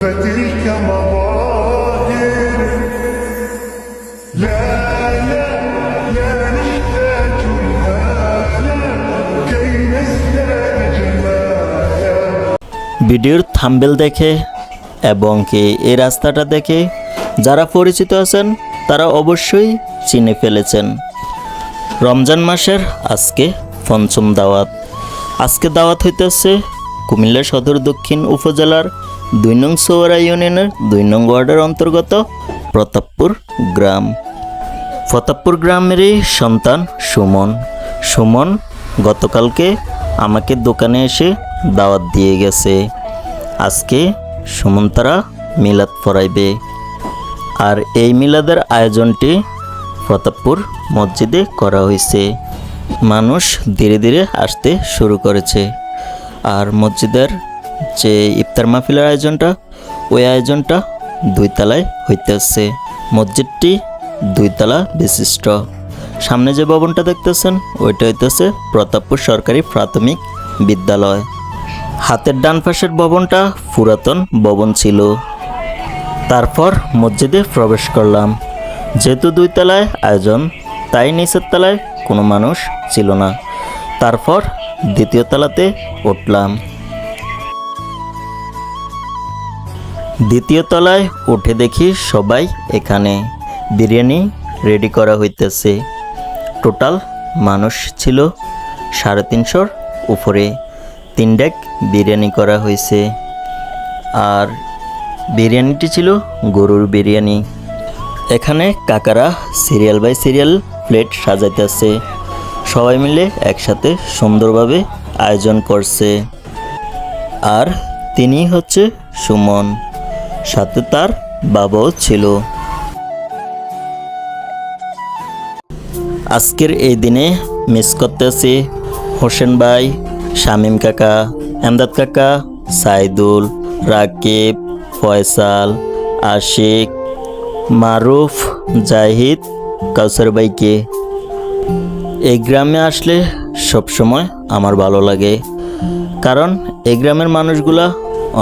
فتلك مظاهر لا لا لا نحتاج المال كي نزداد جمالا ভিডিওর থাম্বেল দেখে এবং কি এই রাস্তাটা দেখে যারা পরিচিত আছেন তারা অবশ্যই চিনে ফেলেছেন রমজান মাসের আজকে পঞ্চম দাওয়াত আজকে দাওয়াত হইতেছে কুমিল্লা সদর দক্ষিণ উপজেলার দুই নং সোয়ারা ইউনিয়নের দুই নং ওয়ার্ডের অন্তর্গত প্রতাপপুর গ্রাম। প্রতাপপুর গ্রামেরই সন্তান সুমন। সুমন গতকালকে আমাকে দোকানে এসে দাওয়াত দিয়ে গেছে। আজকে সুমন তারা মিলাদ পড়াইবে। আর এই মিলাদের আয়োজনটি প্রতাপপুর মসজিদে করা হয়েছে। মানুষ ধীরে ধীরে আসতে শুরু করেছে। আর মসজিদের যে ইফতার মাহফিলের আয়োজনটা, ওই আয়োজনটা দুই তলায় হইতেছে মসজিদটি দুইতলা বিশিষ্ট। সামনে যে ভবনটা দেখতেছেন, ওইটা হইতেছে প্রতাপপুর সরকারি প্রাথমিক বিদ্যালয়। হাতের ডান পাশের ভবনটা পুরাতন ভবন ছিল। তারপর মসজিদে প্রবেশ করলাম। যেহেতু দুই তলায় আয়োজন, তাই নিচের তলায় কোনো মানুষ ছিল না। তারপর দ্বিতীয় তলাতে উঠলাম। দ্বিতীয় তলায় উঠে দেখি সবাই এখানে বিরিয়ানি রেডি করা হইতেছে। টোটাল মানুষ ছিল সাড়ে তিনশোর উপরে। তিন ডেক বিরিয়ানি করা হয়েছে আর বিরিয়ানিটি ছিল গরুর বিরিয়ানি। এখানে কাকারা সিরিয়াল বাই সিরিয়াল প্লেট সাজাইতেছে। সবাই মিলে একসাথে সুন্দরভাবে আয়োজন করছে। আর তিনি হচ্ছে সুমন। সাথে তার বাবাও ছিল। আজকের এই দিনে মিস করতেছি হোসেন ভাই, শামিম কাকা, এমদাদ কাকা, সাইদুল, রাকিব, ফয়সাল, আশিক, মারুফ, জাহিদ, কাউসার ভাইকে। এই গ্রামে আসলে সবসময় আমার ভালো লাগে, কারণ এই গ্রামের মানুষগুলা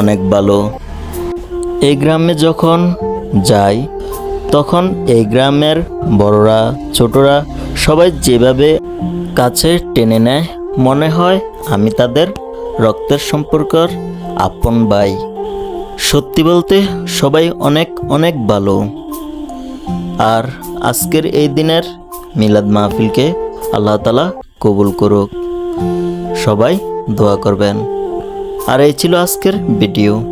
অনেক ভালো। এই গ্রামে যখন যাই, তখন এই গ্রামের বড়রা, ছোটরা সবাই যেভাবে কাছে টেনে নেয়, মনে হয় আমি তাদের রক্তের সম্পর্কর আপন ভাই। সত্যি বলতে সবাই অনেক অনেক ভালো। আর আজকের এই দিনের মিলাদ মাহফিলকে আল্লাহ তালা কবুল করুক। সবাই দোয়া করবেন। আর এই ছিল আজকের ভিডিও।